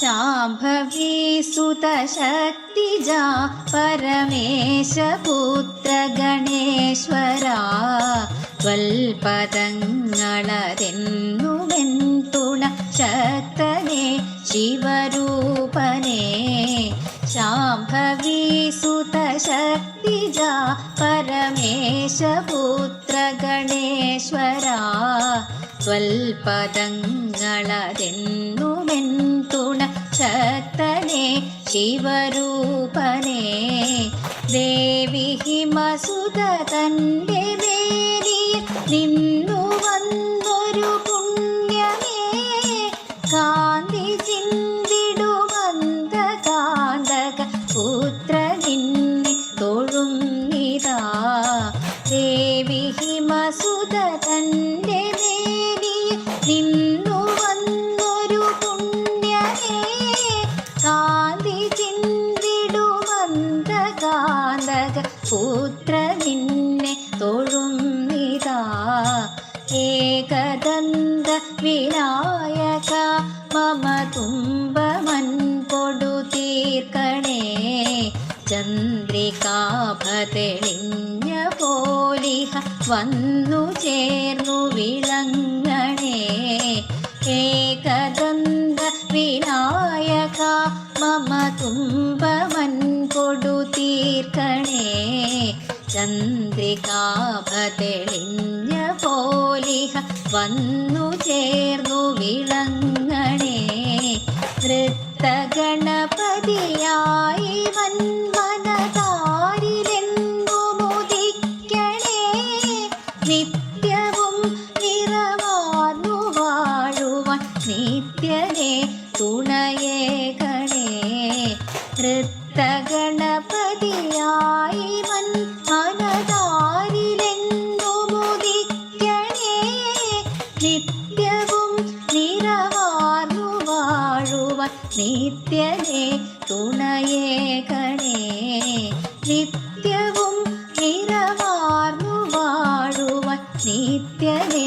शाम्भवी सुतशक्तिजा परमेशपुत्रगणेश्वरा त्वल्पदङ्गळरेन्नुवेन्तुण शक्तने शिवरूपने शाम्भवी सुतशक्तिजा परमेशपुत्रगणेश्वरा त्वल्पदङ्गळरेन्नुवेन्तु ശക്തനെ ശിവരൂപനെ. ദേവി ഹിമസുത തന്റെ മേനിയിൽ നിന്നു വന്നൊരു പുണ്യമേ. കാന്തി ചിന്തിടുമന്ത കാന്തക പുത്ര നിന്നെ തൊഴും നിതാ. ദേവി ഹിമസുത കാന്തി ചിന്തിടുമന്ത കാന്തക പുത്ര നിന്നെ തൊഴും നിതാ ഏകദന്ത വിനായക മമ തുമ്പമൻ കൊടു തീർക്കണേ. ചന്ദ്രികാഭതെളിഞ്ഞ പോലിഹ വന്നു ചേർന്നു വിളങ്ങണേ വിനായക മമ തുമ്പമൻ കൊടു തീർക്കണേ. ചന്ദ്രികാഭതെളിഞ്ഞ പോലിഹ വന്നു ചേർന്നു വിളങ്ങണേ. നൃത്തഗണപതിയായി വന്മനതാരിലെന്നു മുദിക്കണേ. നിത്യവും നിറവാർന്നു വാഴുവാൻ നിത്യനെ തുണയേകണേ നൃത്തഗണപതിയായി വൻ മനതാരിലെന്നു മുദിക്കണേ നിത്യവും നിറവാർന്നു നിത്യനേ തുണയേ കണേ നിത്യവും നിറവാർന്നു വാഴുവ നിത്യനെ